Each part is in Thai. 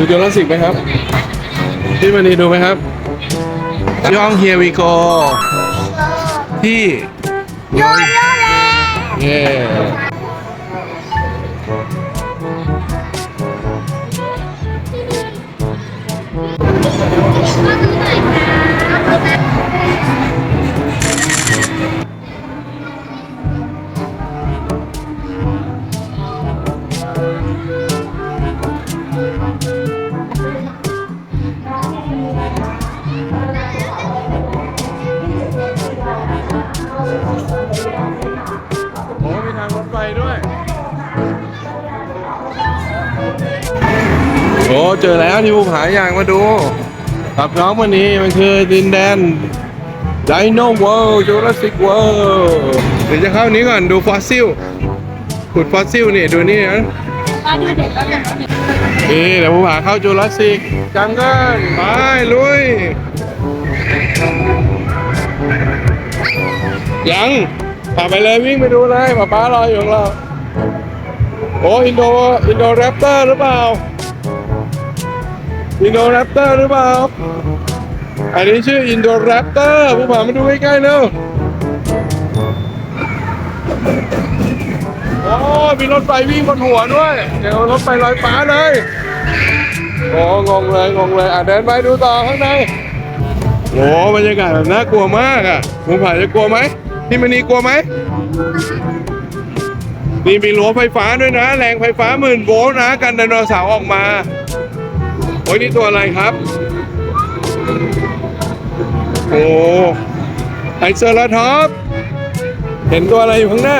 ดูจูราสสิกไหมครับ พี่มานีดูไหมครับย่อง Here we go ที่โยโย่เลยเย้ เจอแล้วที่ภูผาอยากมาดู กับน้องวันนี้มันคือดินแดน Dino World Jurassic World เดี๋ยวจะเข้านี้ก่อนดูฟอสซิลขุดฟอสซิลนี่ดูนี่นะนี่เดี๋ยวภูผาเข้าจูราสสิกจังเกิลไปลุย ยังพาไปเลยวิ่งไปดูเลยป๊าป๊ารออยู่ของเรา โอ้อินโดอินโดแรปเตอร์หรือเปล่า อินโดแรปเตอร์หรือเปล่า อันนี้ชื่ออินโดแรปเตอร์ผู้ผ่ามาดูใกล้ๆเร็วโอ้มีรถไฟวิ่งบนหัวด้วย เดี๋ยวรถไฟลอยฟ้าเลยโอ้งงเลยงงเลยอะเดินไปดูต่อข้างในโอ้บรรยากาศแบบน่ากลัวมากอะผู้ผ่าจะกลัวไหมพี่มณีกลัวไหมนี่มีรั้วไฟฟ้าด้วยนะ แรงไฟฟ้าหมื่นโวลต์นะ กันไดโนเสาร์ออกมา อ้ยนี่ตัวอะไรครับ โอ้ไอเซอร์ลท็อปเห็นตัวอะไรอยู่ข้างหน้า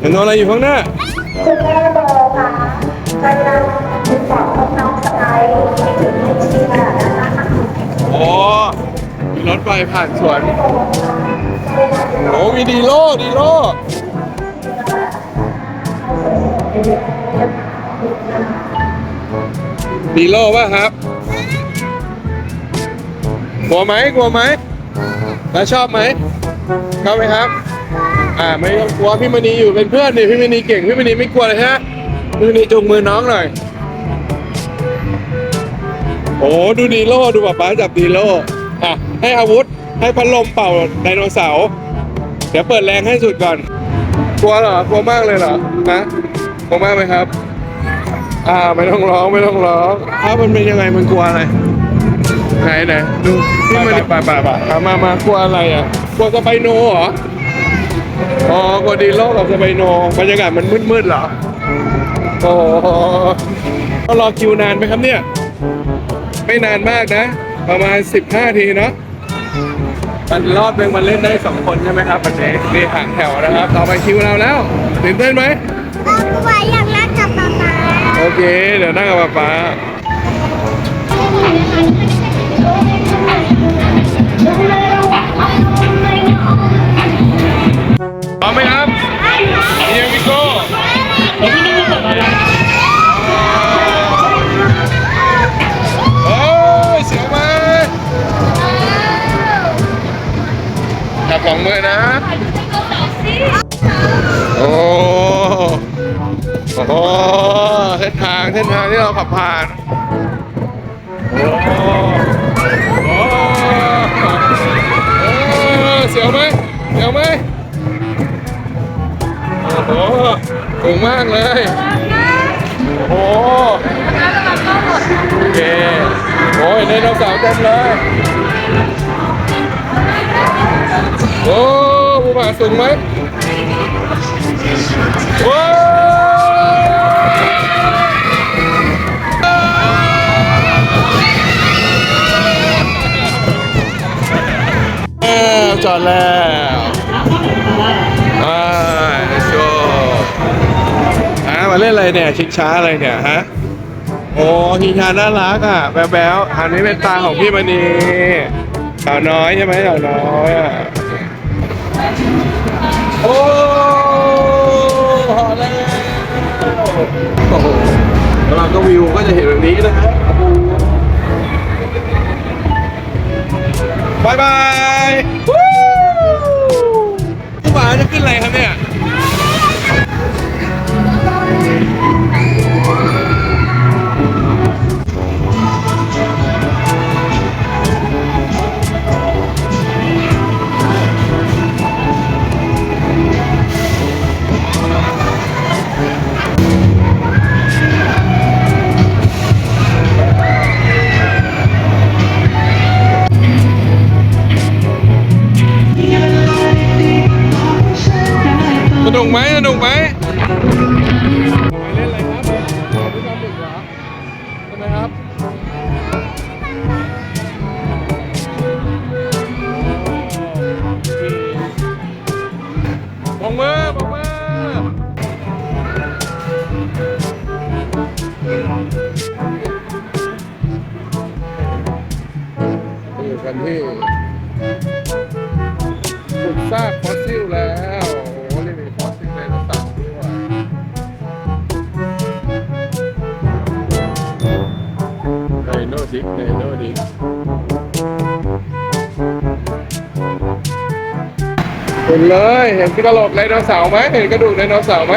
เห็นตัวอะไรอยู่ข้างหน้าคุณแม่โบค่ะกำลังติดต่อกน้องสกายให้ถึงให้เชียร์นะคะโอ้มีรถไฟผ่านสวนโอ้มีดีโลดีโล ดีโลป่ะครับ กลัวไหมกลัวไหมแล้วชอบไหมชอบไหมครับ อ่าไม่ต้องกลัวพี่มณีอยู่เป็นเพื่อนนี่พี่มณีเก่งพี่มณีไม่กลัวเลยฮะพี่มณีจูงมือน้องหน่อย โอ้ดูดีโลดูป๊าป๊าจับดีโลอะให้อาวุธให้พัดลมเป่าไดโนเสาร์เดี๋ยวเปิดแรงให้สุดก่อน กลัวเหรอกลัวมากเลยเหรอนะกลัวมากไหมครับ อ่าไม่ต้องร้องไม่ต้องร้องถ้ามันเป็นยังไงมันกลัวอะไรไหนไหนดูที่มันป่าป่าป่าามามากลัวอะไรอะกลัวสไปโนเหรออ๋อกลัวดีโลกับสไปโนบรรยากาศมันมืดๆเหรอโอ้โหต้องรอคิวนานไหมครับเนี่ย ไม่นานมากนะ ประมาณ 15 ทีเนาะมันรอบหนึ่งมันเล่นได้สองคนใช่ไหมครับวันนี้นี่ห่างแถวนะครับ ต่อไปคิวเราแล้วตื่นเต้นไหมก็กลัวอยากนั่งกับป๊าป๊า โอเค เดี๋ยวนั่งกับป๊าป๊าพร้อมไหมครับเฮียวิโก้โอ้ยเสียวไหมจับสองมือนะ โอ้โห นทางเส้นทางที่เราขับผ่านโอ้โหเสียวไหมเสียวไหมโอ้โหสูงมากเลยโอ้โหโอเคโอ้ยไดโนเสาร์เต็มเลยโอ้ผู้ผ่าสูงไหมว้ อดแล้วอ่าโชว์อ่ามาเล่นอะไรเนี่ย ชิงช้าอะไรเนี่ยฮะ โอ้ชิงช้าน่ารักอะ แบ๊วๆอันนี้เป็นตาของพี่มณีสาวน้อยใช่ไหมสาวน้อยอะ โอ้พอแล้วโอ้โหแล้วเราก็วิวก็จะเห็นแบบนี้นะฮะโอ้โหบายบาย เลย เห็นกระโหลกไดโนเสาร์ไหมเห็นกระดูกไดโนเสาร์ไหม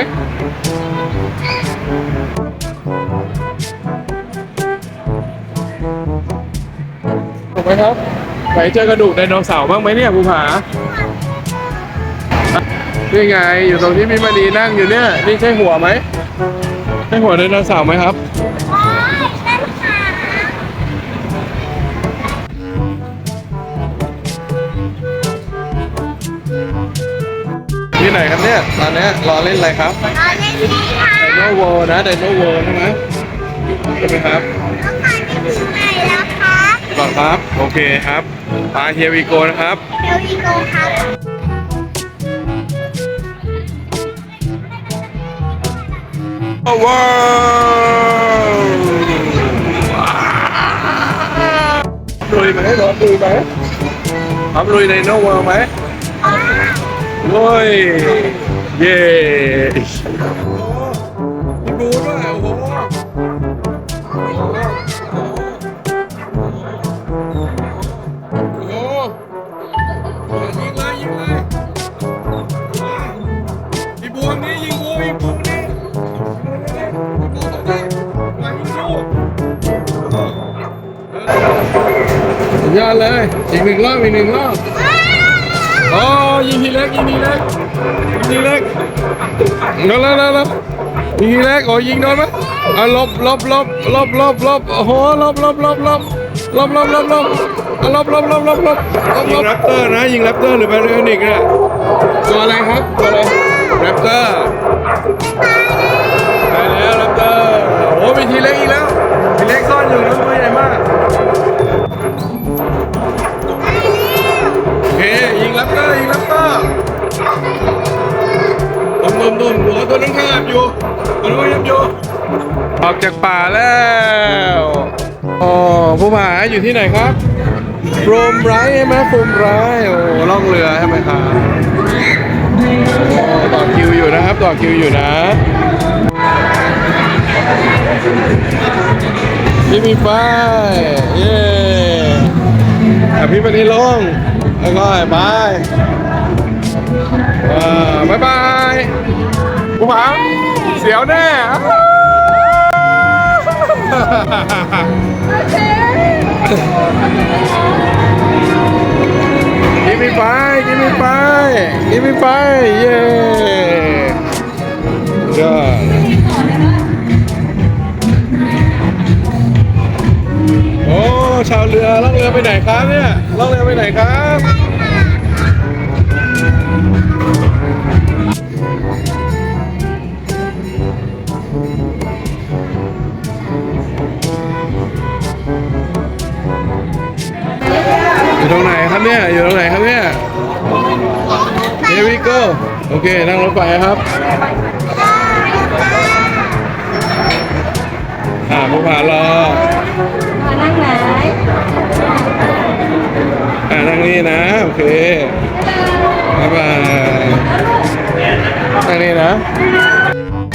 ถูกไหมครับไหนเจอกระดูกไดโนเสาร์บ้างไหมเนี่ยภูผานี่ไง อยู่ตรงที่พี่มณีนั่งอยู่เนี่ย นี่ใช่หัวไหมใช่หัวไดโนเสาร์ไหมครับ ไหนครับเนี่ย ตอนเนี้ยรอเล่นอะไรครับเราเล่นนี้ค่ะไดโนเวิร์นะไดโนเวิร์ใช่ไหมใช่ไหมครับแล้วค่ะนี่ถึงไหนแล้วคะต่อครับ โอเคครับปาเฮียวีโกนะครับเดี๋ยวอีโกครับว้าวลุยไหมร้อนลุยไหมทำลุยในโนเวิร์ไหม โว้ย เย้มีบูด้วยโอ้โหโอ้โหยิงเลยยิงเลยมีบวงนี้ยิงบูยิงบูนี้สุดยอดเลยอีกหนึ่งรอบอีกหนึ่งรอบ โอ้ยิงทีเล็กยิงทีเล็กยิงทีเล็กแล้วแล้วแล้วแล้วยิงทีเล็กโอ้ยิงโดนไหมเอาลบลบลบลบลบลบโอ้โหลบลบลบลบลบลบลบลบลบลบลบลบลบยิงแรปเตอร์นะยิงแรปเตอร์หรือแบริโอนิกเนี่ยตัวอะไรครับตัวอะไรแรปเตอร์ไปแล้วแรปเตอร์โอ้มีทีเล็กอีกแล้วทีเล็กซ่อนอยู่นะตัวใหญ่มาก ตุ้มตุ้มตุ้มหัวตัวนั้นขยับอยู่ตัวนั้นยับอยู่ออกจากป่าแล้วอ๋อผู้ผาอยู่ที่ไหนครับโฟมไรใช่ไหมโฟมไรโอ้ล่องเรือใช่ไหมครับต่อคิวอยู่นะครับต่อคิวอยู่นะพี่มีไฟเย้อ่พี่มานี่ลงแล้วก็บายบาย บายผู้ผาเสียวแน่ Give me five, give me five, give me five, yeah. ยอดโอ้ ชาวเรือล่องเรือไปไหนครับเนี่ยล่องเรือไปไหนครับ โอเค นั่งรถไฟครับ อ่าผู้ผ่านรอมานั่งไหนอ่านั่งนี่นะ โอเค บ๊ายบาย นั่งนี่นะ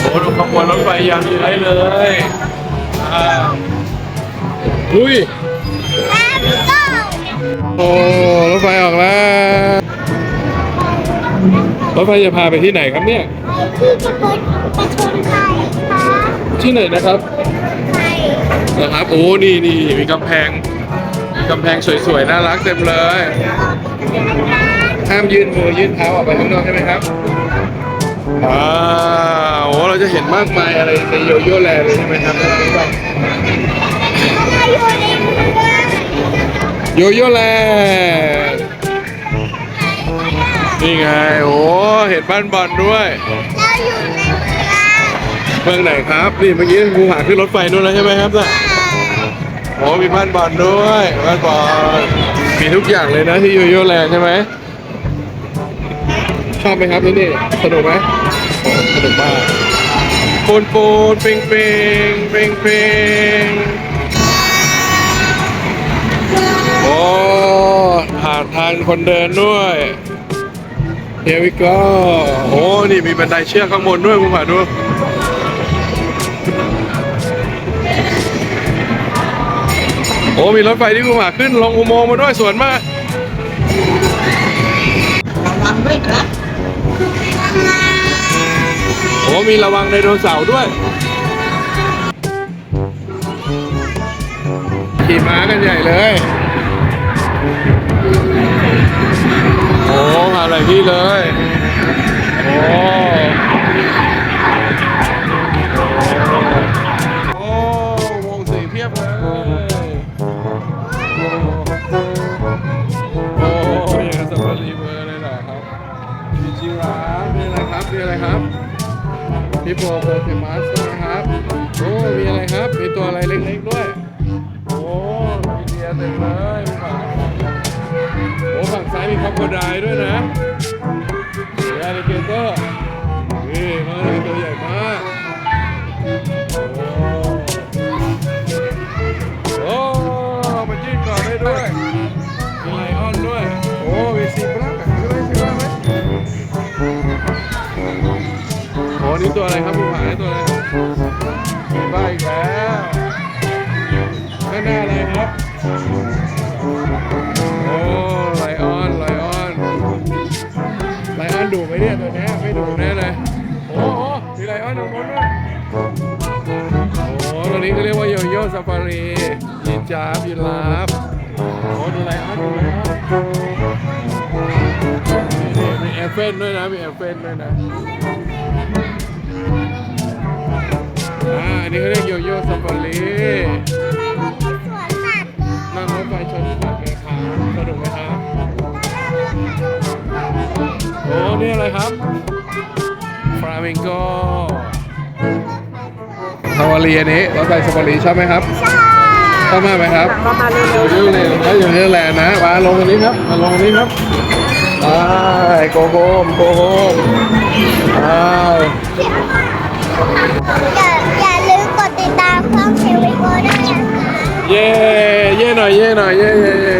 โอ้ดูขบวนรถไฟยาวเยือยเลยอ่าอุ้ย โอ้ รถไฟออกแล้ว รถไฟจะพาไปที่ไหนครับเนี่ยที่จะไปประชนไทยค่ะที่ไหนนะครับ ไทยนะครับ โอ้ นี่นี่มีกำแพงกำแพงสวยๆ น่ารักเต็มเลย ห้ามยื่นมือยื่นเท้าออกไปข้างนอกใช่ไหมครับว้าวโอ้เราจะเห็นมากมายอะไรในโยโย่แลนด์เลยใช่ไหมครับมาอยู่ในเมืองโยโย่แลนด์ นี่ไง โอ้เห็นบ้านบอลด้วย เราอยู่ในเมืองเมืองไหนครับ นี่เมื่อกี้ภูผาขึ้นรถไฟนู่นแล้วใช่ไหมครับน่ะโอ้มีบ้านบอลด้วยบ้านบอลมีทุกอย่างเลยนะที่โยโย่แลนด์ใช่ไหมชอบไหมครับที่นี่สนุกไหมโอ้สนุกมากปูนปูนปิงปิงปิงปิงโอ้านคนเดินด้วย Here we go โอ้นี่มีบันไดเชือกข้างบนด้วยคุณผ่าดูโอ้มีรถไฟที่คุณผ่าขึ้นลงอุโมงค์มาด้วยสวนมากระวังด้วยครับโอ้มีระวังไดโนเสาร์ด้วยขี่ม้ากันใหญ่เลยโอ้ มาหลายที่เลย โอ้โอ้วงสีเพียบเลยโอ้ยางกับสปารีเวอร์เลยเหรอครับมีจีราฟมีอะไรครับมีอะไรครับมีโปรโปเกมอนนะครับโอ้มีอะไรครับมีตัวอะไรเล็กๆด้วยโอ้มีเดียเต็มเลย อ้ฝั่งซ้ายมีคอมโคไดด้วยนะมีอ l ลิเกเตอร์นี่มันเป็นตัวใหญ่มาก โอ้ตัวนี้ก็เรียกว่าโยโย่ซาฟารียีนจาบยีราฟโอ้ดูไลออนดูไลออนนี่มีแอฟเฟนด้วยนะ มีแอฟเฟนด้วยนะอ่าอันนี้เขาเรียกโยโย่ซาฟารีนั่งรถไฟชนสัตว์ไงครับสนุกไหมครับโอ้นี่อะไรครับฟลามิงโก ซาฟารีอันนี้รถไฟซาฟารีชอบไหมครับชอบมากไหมครับประมาณเร็วอยู่ที่นี่แล้วอยู่ที่แลนด์นะมาลงตรงนี้ครับมาลงตรงนี้ครับไปโกโฮมโกโฮมไปอย่าอย่าลืมกดติดตามช่องเทวิโกด้วยนะคะเย่เย่หน่อยเย่หน่อยเย่เย่เย่